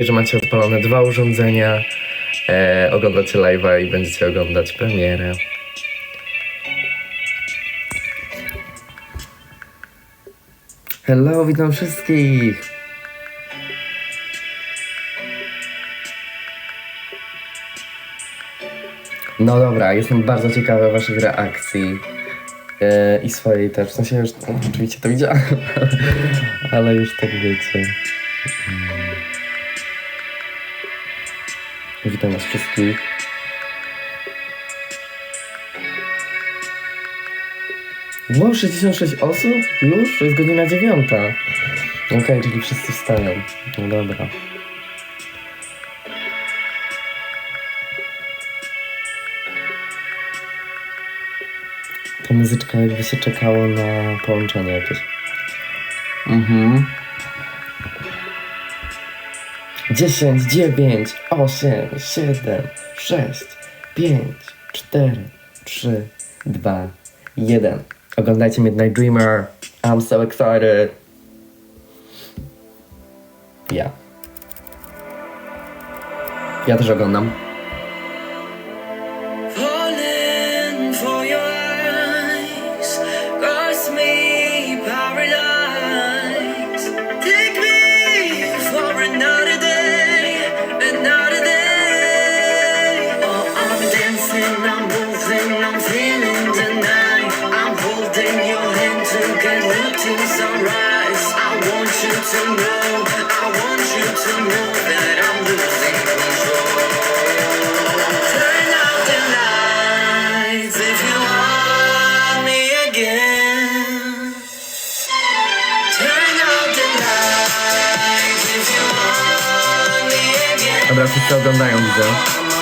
że macie odpalone dwa urządzenia, e, oglądacie live'a i będziecie oglądać premierę. Hello, witam wszystkich! No dobra, jestem bardzo ciekawy waszych reakcji e, i swojej też. W sensie już no, oczywiście to widziałem, ale już tak wiecie. Witam was wszystkich. Wow, 66 osób? Już? Jest godzina dziewiąta. Okej, czyli wszyscy wstają. No dobra. Ta muzyczka jakby się czekało na połączenie jakieś. Mhm. 10, 9, 8, 7, 6, 5, 4, 3, 2, 1. Oglądajcie Midnight Dreamer. I'm so excited. Ja. Ja też oglądam. Again. Dobra, wszyscy oglądają, widzę.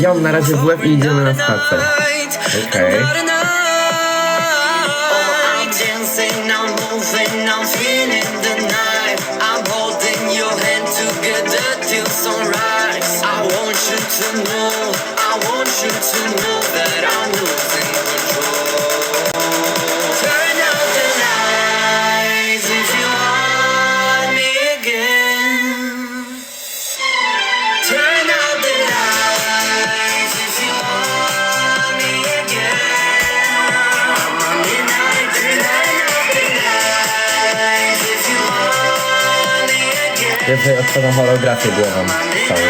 Ja mam na razie WF i idziemy na spacer. Okej. I'm dancing, I'm moving, I'm feeling the night. I'm holding your hand together till sunrise. I want you to know, I want you to know that I'm losing tutaj holografię głową całą.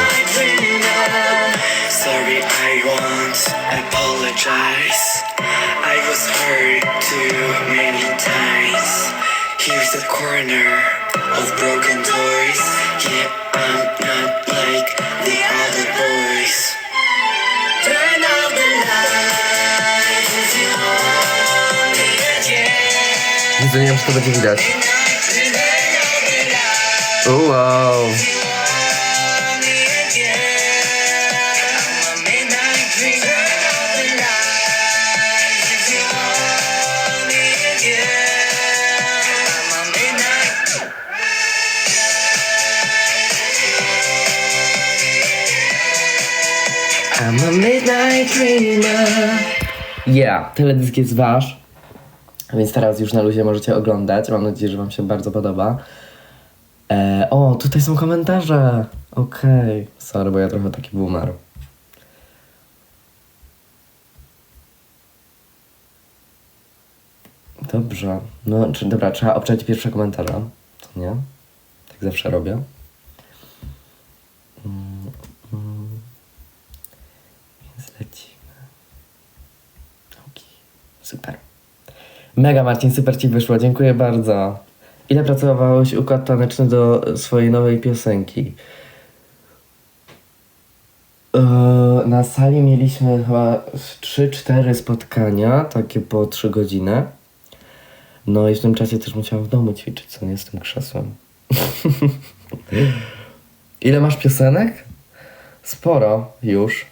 Sorry, I won't apologize. I was hurt too many times. Here's the corner of broken toys. Yeah, I'm not like the other boys. Turn out the lights you want again. Widzę, nie wiem, czy to będzie widać. Midnight. I'm a midnight dreamer. Yeah, teledysk jest wasz. Więc teraz już na luzie możecie oglądać. Mam nadzieję, że wam się bardzo podoba. E, o, tutaj są komentarze. Okej. Sorry, bo ja trochę taki boomer. Dobrze. No, czy, dobra, trzeba obczaić pierwsze komentarze. Co nie? Tak zawsze robię. Więc lecimy. Okej, super. Mega Marcin, super ci wyszło, dziękuję bardzo. Ile pracowałeś układ taneczny do swojej nowej piosenki? Eee, na sali mieliśmy chyba 3-4 spotkania, takie po 3 godziny. No i w tym czasie też musiałam w domu ćwiczyć, co nie z tym krzesłem. Ile masz piosenek? Sporo już.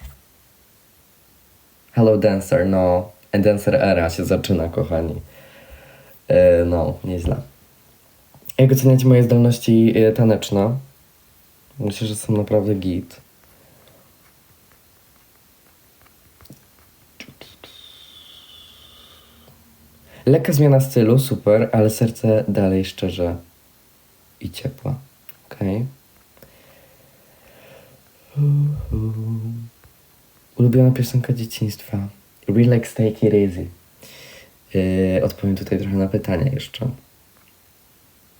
Hello Dancer, no. Dancer era się zaczyna, kochani. E, no, nieźle. Jak oceniacie moje zdolności e, taneczne? Myślę, że są naprawdę git. Lekka zmiana stylu, super, ale serce dalej szczerze i ciepła. Okej. Ulubiona piosenka dzieciństwa. Relax, take it easy. Yy, odpowiem tutaj trochę na pytania jeszcze.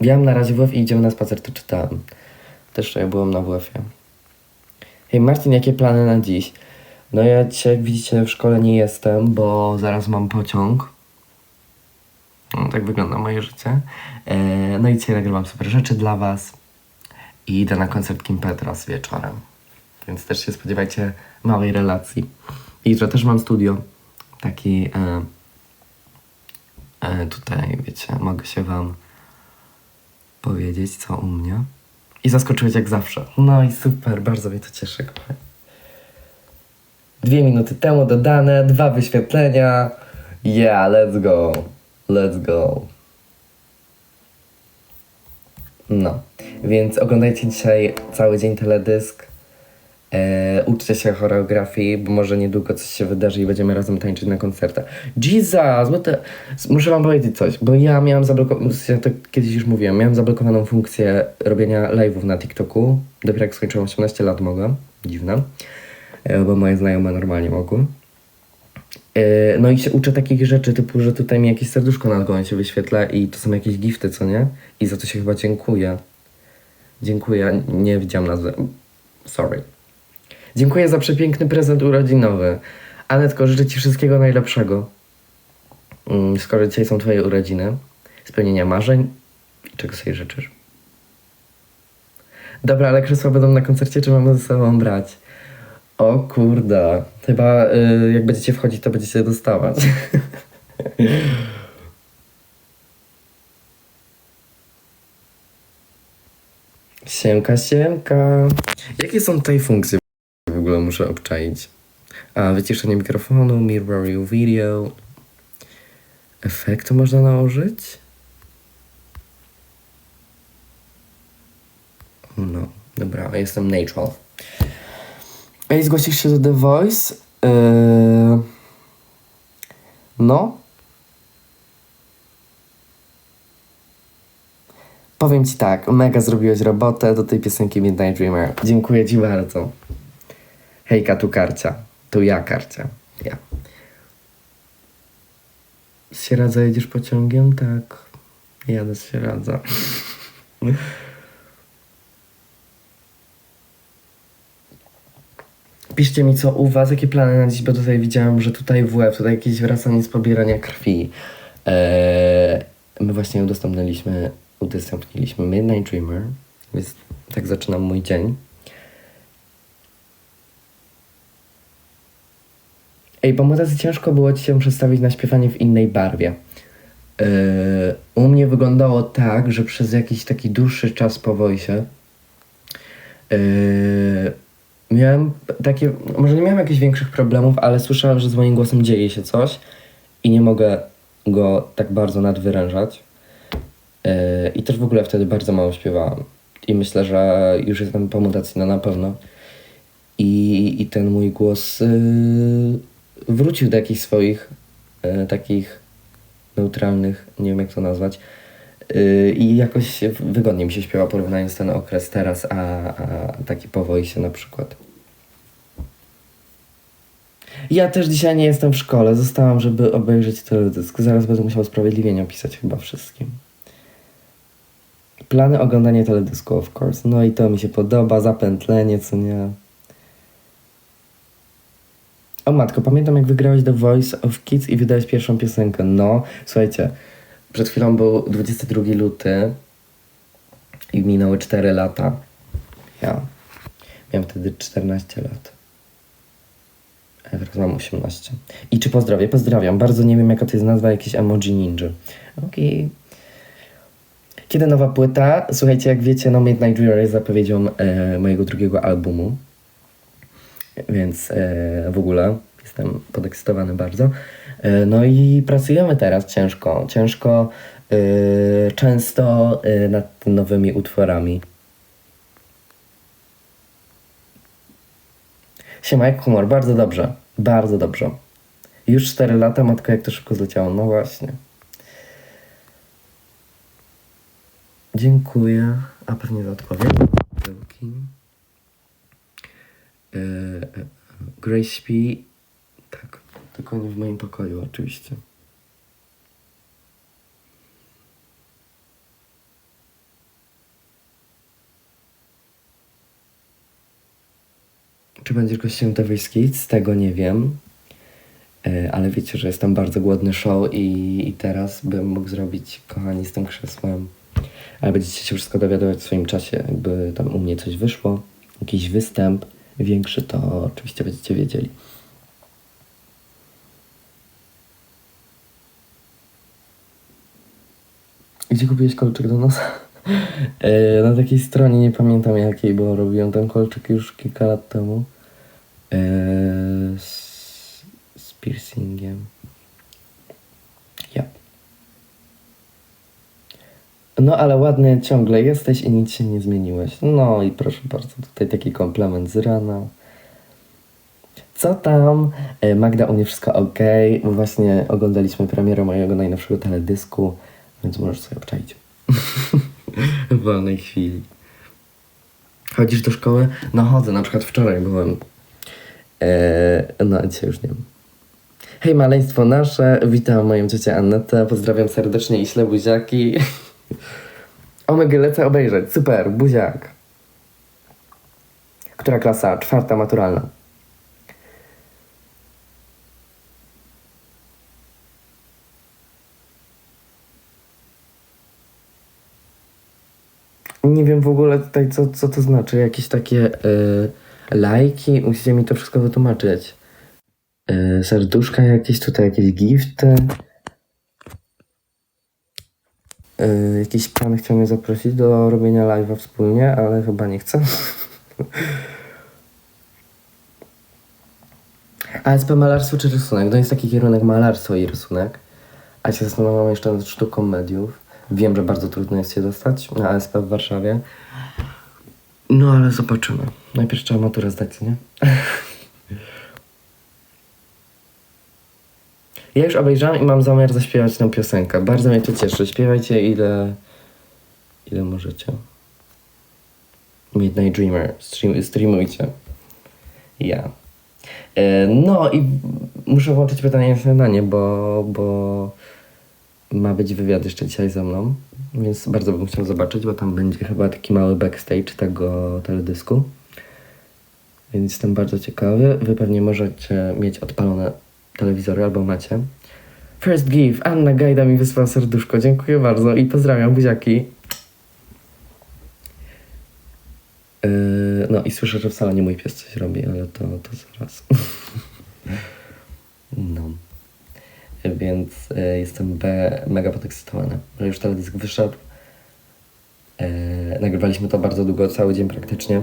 Miałem na razie WF i idziemy na spacer, to czytałem. Też ja byłem na WF-ie. Hej Marcin, jakie plany na dziś? No ja dzisiaj, jak widzicie, w szkole nie jestem, bo zaraz mam pociąg. No, tak wygląda moje życie. E, no i dzisiaj nagrywam super rzeczy dla Was. I idę na koncert Kim Petras wieczorem. Więc też się spodziewajcie małej relacji. I jutro też mam studio. Taki e, e, tutaj, wiecie, mogę się Wam powiedzieć, co u mnie. I zaskoczyłeś jak zawsze. No i super, bardzo mnie to cieszy, kochani. Dwie minuty temu dodane, dwa wyświetlenia. Yeah, let's go. Let's go. No, więc oglądajcie dzisiaj cały dzień teledysk. E, uczcie się choreografii, bo może niedługo coś się wydarzy i będziemy razem tańczyć na koncertach. Jesus! Bo te, muszę wam powiedzieć coś, bo ja miałam zablokowaną, ja to kiedyś już mówiłem, miałam zablokowaną funkcję robienia live'ów na TikToku. Dopiero jak skończyłem 18 lat mogę. Dziwne. E, bo moje znajome normalnie mogły. E, No i się uczę takich rzeczy, typu, że tutaj mi jakieś serduszko nad głową się wyświetla i to są jakieś gifty, co nie? I za to się chyba dziękuję. Dziękuję, nie widziałam nazwy. Sorry. Dziękuję za przepiękny prezent urodzinowy. Anetko, życzę Ci wszystkiego najlepszego. Mm, Skoro dzisiaj są Twoje urodziny, spełnienia marzeń i czego sobie życzysz. Dobra, ale krzesła będą na koncercie, czy mamy ze sobą brać? O kurde, chyba y, jak będziecie wchodzić, to będziecie dostawać. Siemka, siemka. Jakie są tutaj funkcje? Ogóle muszę obczaić. A, wyciszenie mikrofonu, mirror view video. Efektu można nałożyć? No, dobra, jestem natural. Ej, zgłosisz się do The Voice? Yy... No. Powiem ci tak, mega zrobiłeś robotę do tej piosenki Midnight Dreamer. Dziękuję ci bardzo. Hejka, tu Karcia. Tu ja, Karcia. Ja. Z Sieradza jedziesz pociągiem? Tak. Jadę z Sieradza. Piszcie mi, co u was, jakie plany na dziś, bo tutaj widziałem, że tutaj WF, tutaj jakieś wracanie z pobierania krwi. Eee, my właśnie udostępniliśmy, udostępniliśmy Midnight Dreamer, więc tak zaczynam mój dzień. Ej, bo tacy ciężko było ci się przedstawić na śpiewanie w innej barwie. Eee, u mnie wyglądało tak, że przez jakiś taki dłuższy czas po wojsie Yy, miałem takie, może nie miałem jakichś większych problemów, ale słyszałem, że z moim głosem dzieje się coś i nie mogę go tak bardzo nadwyrężać. Yy, I też w ogóle wtedy bardzo mało śpiewałem. I myślę, że już jestem po mutacji, no na pewno. I, i ten mój głos yy, wrócił do jakichś swoich yy, takich neutralnych, nie wiem jak to nazwać. Yy, I jakoś wygodnie mi się śpiewa porównując ten okres teraz, a, a taki po wojsie na przykład. Ja też dzisiaj nie jestem w szkole. Zostałam, żeby obejrzeć teledysk. Zaraz będę musiał usprawiedliwienia pisać chyba wszystkim. Plany oglądania teledysku, of course. No i to mi się podoba. Zapętlenie, co nie. O matko, pamiętam jak wygrałeś The Voice of Kids i wydałeś pierwszą piosenkę. No, słuchajcie, przed chwilą był 22 luty i minęły 4 lata. Ja miałem wtedy 14 lat. A teraz mam 18. I czy pozdrowię? Pozdrawiam. Bardzo nie wiem jaka to jest nazwa, jakiś emoji ninja. Okej. Kiedy nowa płyta? Słuchajcie, jak wiecie, no Midnight jest zapowiedzią e, mojego drugiego albumu. Więc e, w ogóle jest jestem podekscytowany bardzo. E, No i pracujemy teraz ciężko, ciężko, e, często nad nowymi utworami. Siema, jak humor? Bardzo dobrze, bardzo dobrze. Już 4 lata, matko, jak to szybko zleciało. No właśnie. Dziękuję. A pewnie za odpowiedź. E, e, Grace śpi. Tak, tylko nie w moim pokoju, oczywiście. Czy będziesz gościem Voice Kids? Tego nie wiem. E, Ale wiecie, że jestem bardzo głodny show i, i teraz bym mógł zrobić, kochani, z tym krzesłem. Ale będziecie się wszystko dowiadywać w swoim czasie. Jakby tam u mnie coś wyszło, jakiś występ większy, to oczywiście będziecie wiedzieli. Gdzie kupiłeś kolczyk do nosa? E, Na takiej stronie, nie pamiętam jakiej, bo robiłem ten kolczyk już kilka lat temu. E, z, z piercingiem. Ja. No ale ładny ciągle jesteś i nic się nie zmieniłeś. No i proszę bardzo, tutaj taki komplement z rana. Co tam? E, Magda, u mnie wszystko ok. Właśnie oglądaliśmy premierę mojego najnowszego teledysku, więc możesz sobie obczaić. w wolnej chwili. Chodzisz do szkoły? No chodzę, na przykład wczoraj byłem. Eee, no, dzisiaj już nie wiem. Hej maleństwo nasze, witam moją ciocię Annetę, pozdrawiam serdecznie i śle buziaki. Omega lecę obejrzeć, super, buziak. Która klasa? Czwarta maturalna. Nie wiem w ogóle tutaj, co, co to znaczy. Jakieś takie y, lajki. Musicie mi to wszystko wytłumaczyć. Y, serduszka jakieś, tutaj jakieś gifty. Y, jakiś pan chciał mnie zaprosić do robienia live'a wspólnie, ale chyba nie chce. ASP malarstwo czy rysunek? No jest taki kierunek malarstwo i rysunek. A się zastanawiam jeszcze nad sztuką mediów. Wiem, że bardzo trudno jest się dostać na ASP w Warszawie. No ale zobaczymy. Najpierw trzeba maturę zdać, nie? Ja już obejrzałam i mam zamiar zaśpiewać tę piosenkę. Bardzo mnie to cieszy. Śpiewajcie ile... ile możecie. Midnight Dreamer. Stream, streamujcie. Ja. E, No i muszę włączyć pytanie na śniadanie, bo, bo ma być wywiad jeszcze dzisiaj ze mną, więc bardzo bym chciał zobaczyć, bo tam będzie chyba taki mały backstage tego teledysku. Więc jestem bardzo ciekawy. Wy pewnie możecie mieć odpalone telewizory albo macie. First give. Anna Gajda mi wysłała serduszko. Dziękuję bardzo i pozdrawiam buziaki. Yy, no i słyszę, że wcale nie mój pies coś robi, ale to, to zaraz. no. Więc y, jestem be, mega podekscytowany, że już teledysk wyszedł. E, nagrywaliśmy to bardzo długo, cały dzień praktycznie,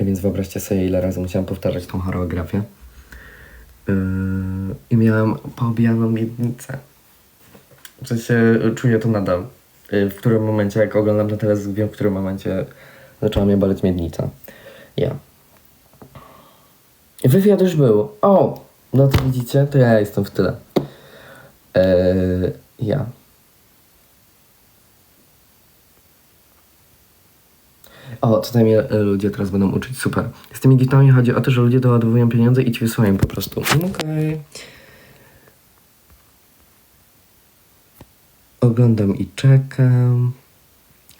więc wyobraźcie sobie, ile razy musiałam powtarzać tą choreografię. E, I miałam poobijaną miednicę. W sensie czuję to nadal. E, w którym momencie, jak oglądam ten teledysk, wiem, w którym momencie zaczęła mnie boleć miednica. Ja. Wywiad już był. O! No to widzicie, to ja jestem w tyle. Eee, ja. O, tutaj mnie e, ludzie teraz będą uczyć, super. Z tymi gitami chodzi o to, że ludzie doładowują pieniądze i ci wysyłają po prostu. Okej. Oglądam i czekam.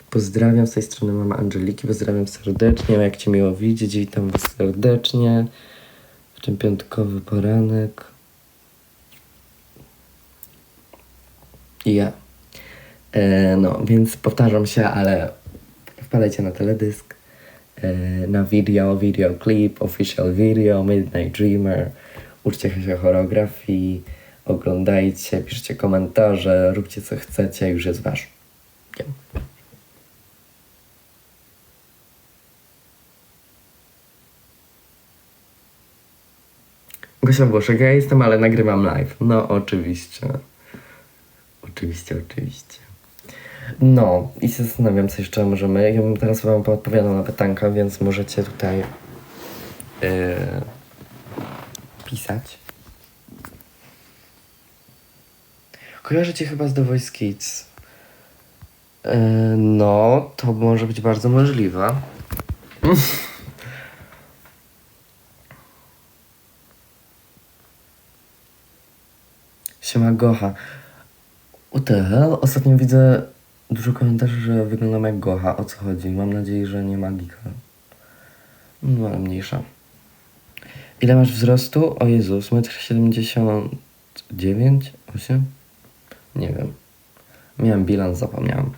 Pozdrawiam z tej strony mama Angeliki, pozdrawiam serdecznie, jak Cię miło widzieć, witam Was serdecznie w ten piątkowy poranek. I ja. E, no, więc powtarzam się, ale wpadajcie na teledysk, e, na video, video clip, official video, Midnight Dreamer, uczcie się choreografii, oglądajcie, piszcie komentarze, róbcie co chcecie, już jest wasz. Nie. Gosia Włoszek, ja jestem, ale nagrywam live. No, oczywiście. Oczywiście, oczywiście. No, i zastanawiam, co jeszcze możemy. Ja bym teraz wam odpowiadał na pytanka, więc możecie tutaj yy, pisać. Kojarzycie chyba z The Voice Kids. Yy, no, to może być bardzo możliwe. Siema Gocha. What the hell? Ostatnio widzę dużo komentarzy, że wyglądam jak Gocha. O co chodzi? Mam nadzieję, że nie magika. No, ale mniejsza. Ile masz wzrostu? O Jezus, 1,79 m? 8? Nie wiem. Miałem bilans, zapomniałem.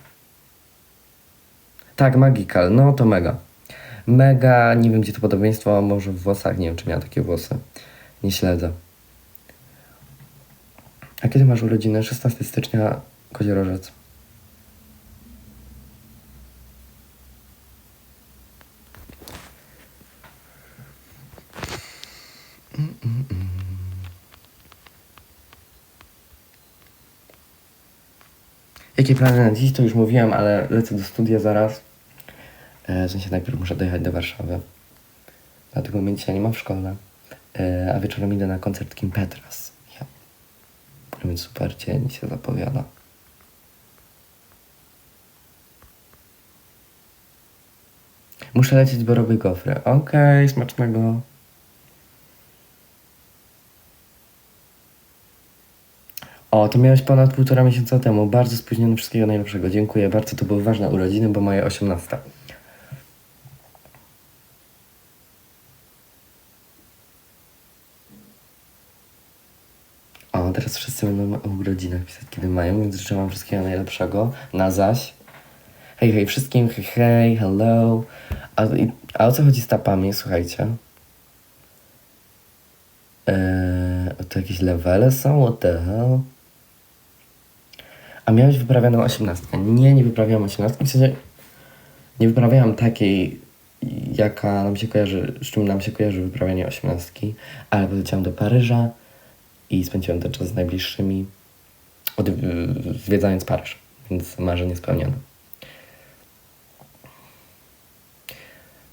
Tak, Magical, no to mega. Mega, nie wiem gdzie to podobieństwo, może w włosach, nie wiem czy miała takie włosy. Nie śledzę. A kiedy masz urodziny? 16 stycznia, Koziorożec. Jakie plany na dziś, to już mówiłem, ale lecę do studia zaraz. E, w sensie najpierw muszę dojechać do Warszawy. Dlatego mnie dzisiaj nie ma w szkole. E, a wieczorem idę na koncert Kim Petras. Ja. Więc super dzień się zapowiada. Muszę lecieć, bo robię gofry. Okej, smacznego. O, to miałeś ponad półtora miesiąca temu. Bardzo spóźniony. Wszystkiego najlepszego. Dziękuję bardzo. To były ważne urodziny, bo moje 18. O, teraz wszyscy będą o urodzinach pisać, kiedy mają, więc życzę wam wszystkiego najlepszego. Na zaś. Hej, hej wszystkim, hej, hej, hello. A, i- a o co chodzi z tapami, słuchajcie? Eee, to jakieś levele są? What the hell? A miałeś wyprawioną osiemnastkę? Nie, nie wyprawiałam osiemnastki. W sensie nie wyprawiałam takiej, jaka nam się kojarzy, z czym nam się kojarzy wyprawianie osiemnastki, ale poleciałam do Paryża i spędziłem ten czas z najbliższymi, zwiedzając Paryż, więc marzenie spełnione.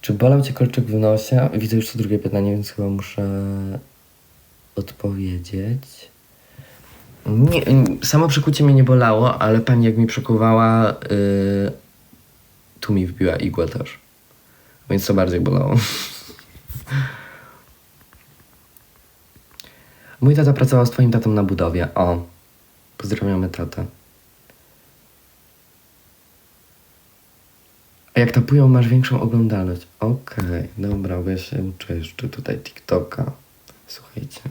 Czy bolał Cię kolczyk w nosie? Widzę już to drugie pytanie, więc chyba muszę odpowiedzieć. Nie, samo przykucie mnie nie bolało, ale pani jak mi przykuwała, yy, tu mi wbiła igłę też. Więc to bardziej bolało. Mój tata pracował z twoim tatą na budowie. O, pozdrawiamy tatę. A jak tapują, masz większą oglądalność. Okej, dobra, bo ja się uczę jeszcze tutaj TikToka. Słuchajcie.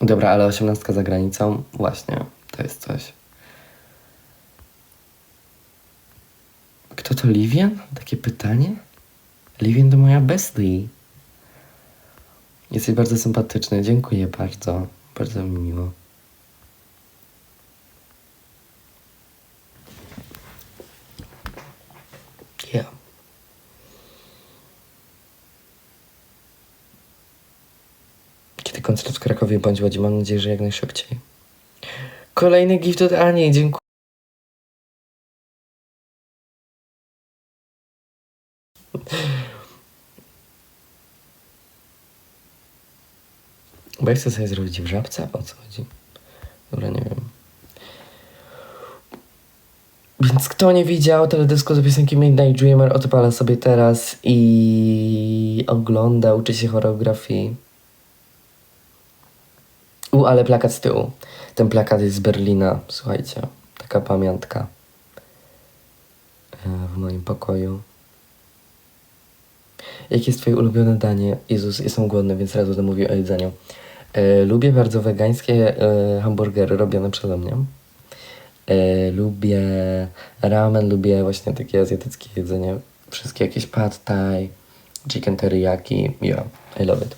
Dobra, ale osiemnastka za granicą, właśnie, to jest coś. Kto to Livian? Takie pytanie? Livian to moja bestie. Jesteś bardzo sympatyczny, dziękuję bardzo. Bardzo mi miło. Yeah. Kiedy koncert w Krakowie bądź Łodzi, mam nadzieję, że jak najszybciej. Kolejny gift od Ani, dziękuję. Bo ja chcę sobie zrobić w żabce? O co chodzi? Dobra, nie wiem. Więc kto nie widział teledysku do piosenki Midnight Dreamer, odpala sobie teraz i ogląda, uczy się choreografii. U, ale plakat z tyłu. Ten plakat jest z Berlina, słuchajcie. Taka pamiątka. E, W moim pokoju. Jakie jest twoje ulubione danie? Jezus, jestem głodny, więc raz będę mówił o jedzeniu. E, lubię bardzo wegańskie e, hamburgery robione przeze mnie. E, lubię ramen, lubię właśnie takie azjatyckie jedzenie. Wszystkie jakieś pad thai, chicken teriyaki. Yeah, I love it.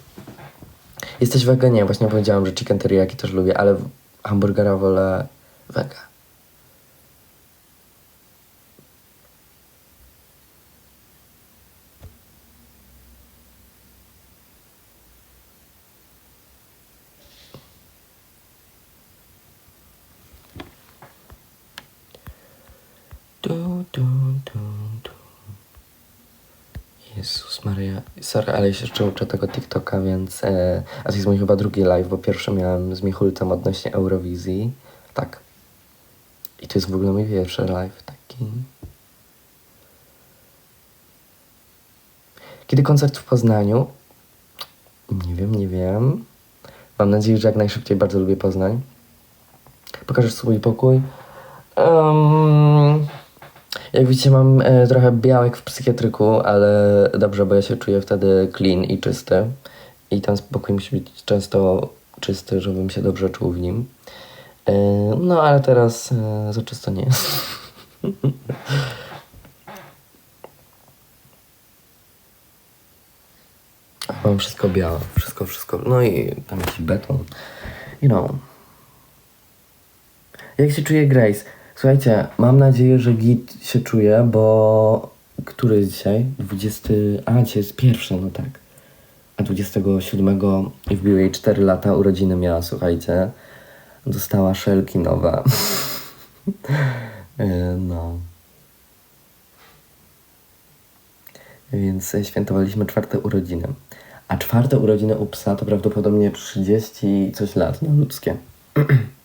Jesteś wega? Nie, właśnie powiedziałam, że chicken teriyaki też lubię, ale hamburgera wolę wega. Du, du, du, du. Jezus Maria. Sorry, ale się jeszcze uczę tego TikToka, więc... E, a to jest mój chyba drugi live, bo pierwszy miałem z Michulcem odnośnie Eurowizji. Tak. I to jest w ogóle mój pierwszy live taki. Kiedy koncert w Poznaniu? Nie wiem, nie wiem. Mam nadzieję, że jak najszybciej bardzo lubię Poznań. Pokażesz swój pokój? Um, jak widzicie, mam e, trochę białek w psychiatryku, ale dobrze, bo ja się czuję wtedy clean i czysty. I ten spokój musi być często czysty, żebym się dobrze czuł w nim. E, no, ale teraz e, za czysto nie jest. Mam wszystko białe, wszystko, wszystko. No i tam jakiś beton. You know. Jak się czuje Grace? Słuchajcie, mam nadzieję, że git się czuje, bo który jest dzisiaj? 20. A, dzisiaj jest pierwszy, no tak. A 27 wbił jej 4 lata, urodziny miała, słuchajcie. Dostała szelki nowe. E, no. Więc świętowaliśmy czwarte urodziny. A czwarte urodziny u psa to prawdopodobnie 30 i coś lat, no ludzkie.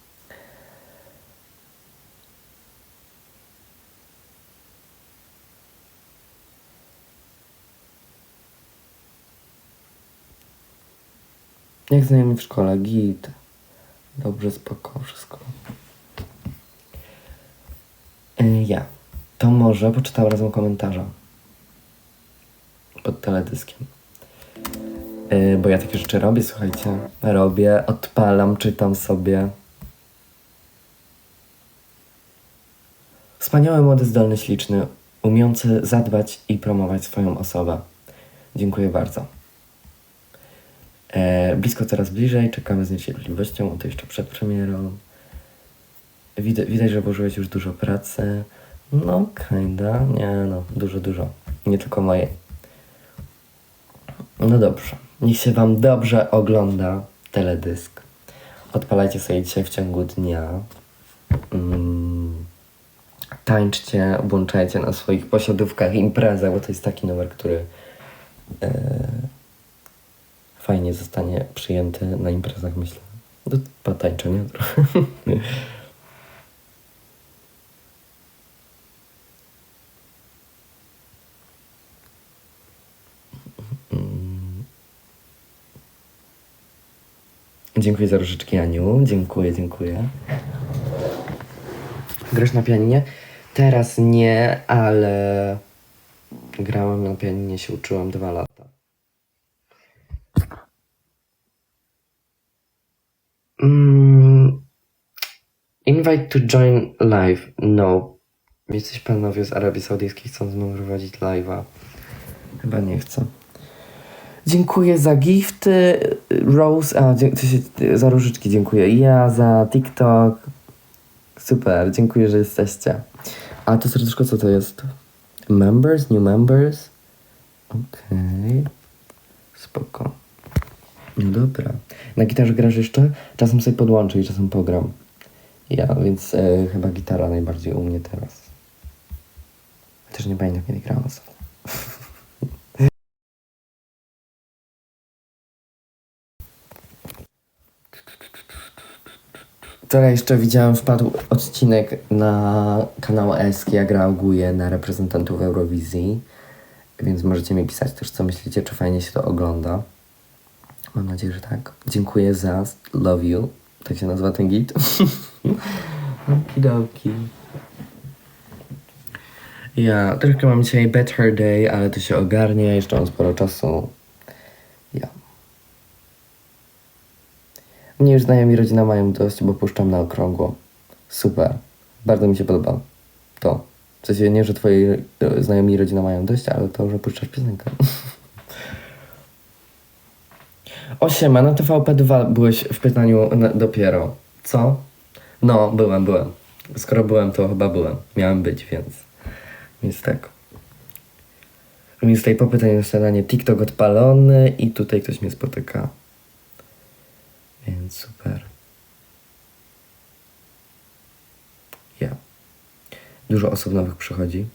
Jak znajomi w szkole? Git. Dobrze, spoko, wszystko. Y, Ja. To może poczytał razem komentarza. Pod teledyskiem. Y, Bo ja takie rzeczy robię, słuchajcie. Robię, odpalam, czytam sobie. Wspaniały, młody, zdolny, śliczny, umiejący zadbać i promować swoją osobę. Dziękuję bardzo. E, blisko coraz bliżej, czekamy z niecierpliwością, to jeszcze przed premierą. Widać, widać, że włożyłeś już dużo pracy. No, kinda, nie no, dużo, dużo. Nie tylko moje. No dobrze, niech się Wam dobrze ogląda teledysk. Odpalajcie sobie dzisiaj w ciągu dnia. Mm, tańczcie, włączajcie na swoich posiadówkach imprezę, bo to jest taki numer, który e, fajnie zostanie przyjęty na imprezach, myślę. Do potańczenia trochę. Mm. Dziękuję za różyczki, Aniu. Dziękuję, dziękuję. Grasz na pianinie? Teraz nie, ale grałem na pianinie, się uczyłam dwa lata. Mm, invite to join live. No. Jacyś panowie z Arabii Saudyjskiej chcą ze mną prowadzić live'a. Chyba nie chcę. Dziękuję za gifty. Rose, a za różyczki dziękuję. Ja za TikTok. Super, dziękuję, że jesteście. A to serduszko co to jest? Members? New members? Okej. Spoko. No dobra. Na gitarze grasz jeszcze? Czasem sobie podłączę i czasem pogram. Ja, więc e, chyba gitara najbardziej u mnie teraz. Też nie pamiętam kiedy ostatnio. Wczoraj jeszcze widziałem, wpadł odcinek na kanał Eski, jak reaguje na reprezentantów Eurowizji. Więc możecie mi pisać też, co myślicie, czy fajnie się to ogląda. Mam nadzieję, że tak. Dziękuję za Love You. Tak się nazywa ten git. Okidoki. Ja troszkę mam dzisiaj better day, ale to się ogarnie. Jeszcze mam sporo czasu. Ja. Mnie już znajomi rodzina mają dość, bo puszczam na okrągło. Super. Bardzo mi się podoba to. W sensie nie, że twoi e, znajomi rodzina mają dość, ale to, że puszczasz piosenkę. O siema, na TVP2 byłeś w pytaniu na, dopiero. Co? No, byłem, byłem. Skoro byłem, to chyba byłem. Miałem być, więc... Więc tak. Więc tutaj po pytaniu na śniadanie TikTok odpalony i tutaj ktoś mnie spotyka. Więc super. Ja. Dużo osób nowych przychodzi.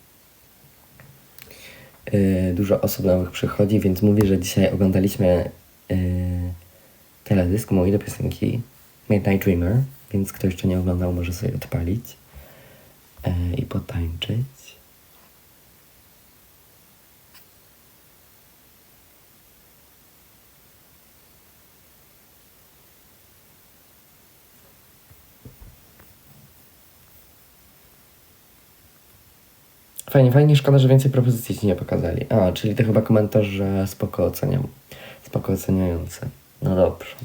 Yy, dużo osób nowych przychodzi, więc mówię, że dzisiaj oglądaliśmy yy, teledysk mój do piosenki Midnight Dreamer, więc kto jeszcze nie oglądał, może sobie odpalić yy, i potańczyć. Fajnie, fajnie, szkoda, że więcej propozycji ci nie pokazali. A, czyli to chyba komentarz, że spoko oceniam. Spoko oceniający. No dobrze.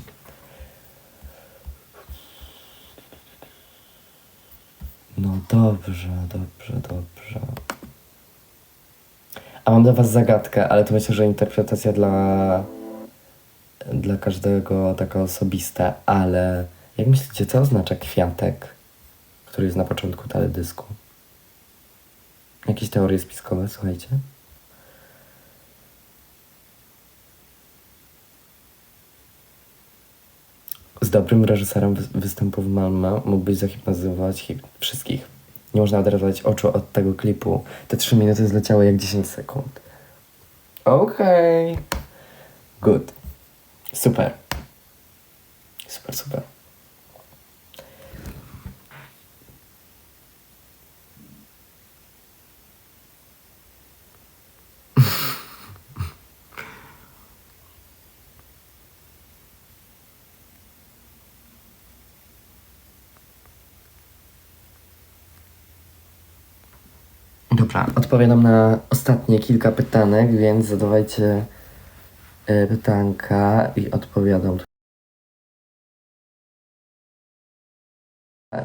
No dobrze, dobrze, dobrze. A mam dla was zagadkę, ale to myślę, że interpretacja dla dla każdego taka osobista, ale jak myślicie, co oznacza kwiatek, który jest na początku teledysku? Jakieś teorie spiskowe, słuchajcie? Z dobrym reżyserem wy- występów Malma mógłbyś zahipnotyzować hi- wszystkich. Nie można oderwać oczu od tego klipu. Te trzy minuty zleciały jak 10 sekund. Okej. Good. Super. Super, super. Dobra, odpowiadam na ostatnie kilka pytanek, więc zadawajcie e, pytanka i odpowiadam.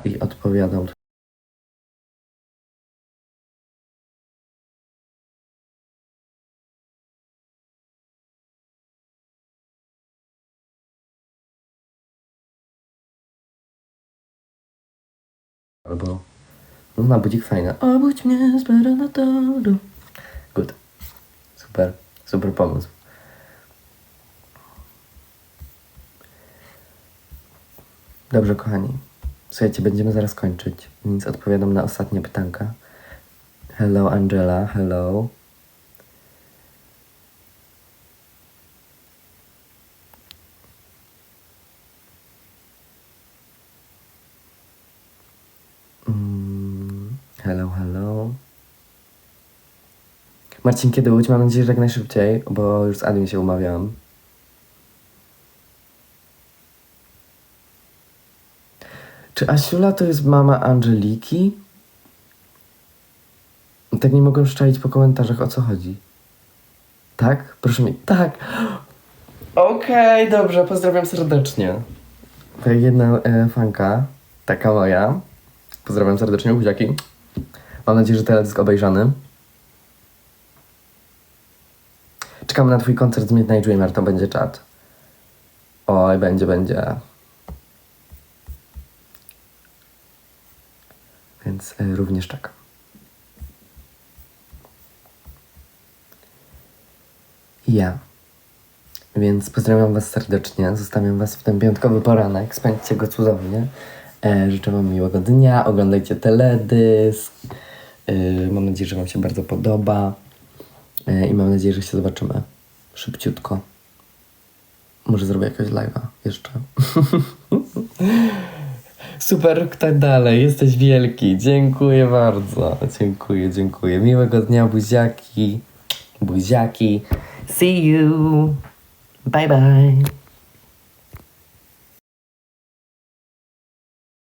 I odpowiadam. Albo no, na budzik fajne. Obudź mnie z peronatoru. Good. Super. Super pomysł. Dobrze, kochani. Słuchajcie, będziemy zaraz kończyć, więc odpowiadam na ostatnie pytanka. Hello, Angela. Hello. Marcin, kiedy Łódź? Mam nadzieję, że jak najszybciej, bo już z Adim się umawiałam. Czy Asiula to jest mama Angeliki? Tak nie mogę szczaić po komentarzach, o co chodzi. Tak? Proszę mi. Tak! Okej, dobrze, pozdrawiam serdecznie. To jedna e, fanka, taka moja. Pozdrawiam serdecznie, buziaki. Mam nadzieję, że teledysk obejrzany. Czekamy na twój koncert z Midnight Dreamer, to będzie czat. Oj, będzie, będzie. Więc y, również czekam. Ja. Więc pozdrawiam Was serdecznie. Zostawiam Was w ten piątkowy poranek. Spędźcie go cudownie. E, życzę Wam miłego dnia. Oglądajcie teledysk. E, mam nadzieję, że Wam się bardzo podoba. E, I mam nadzieję, że się zobaczymy szybciutko. Może zrobię jakiegoś live'a jeszcze. Super, tak dalej. Jesteś wielki. Dziękuję bardzo. Dziękuję, dziękuję. Miłego dnia, buziaki. Buziaki. See you. Bye bye.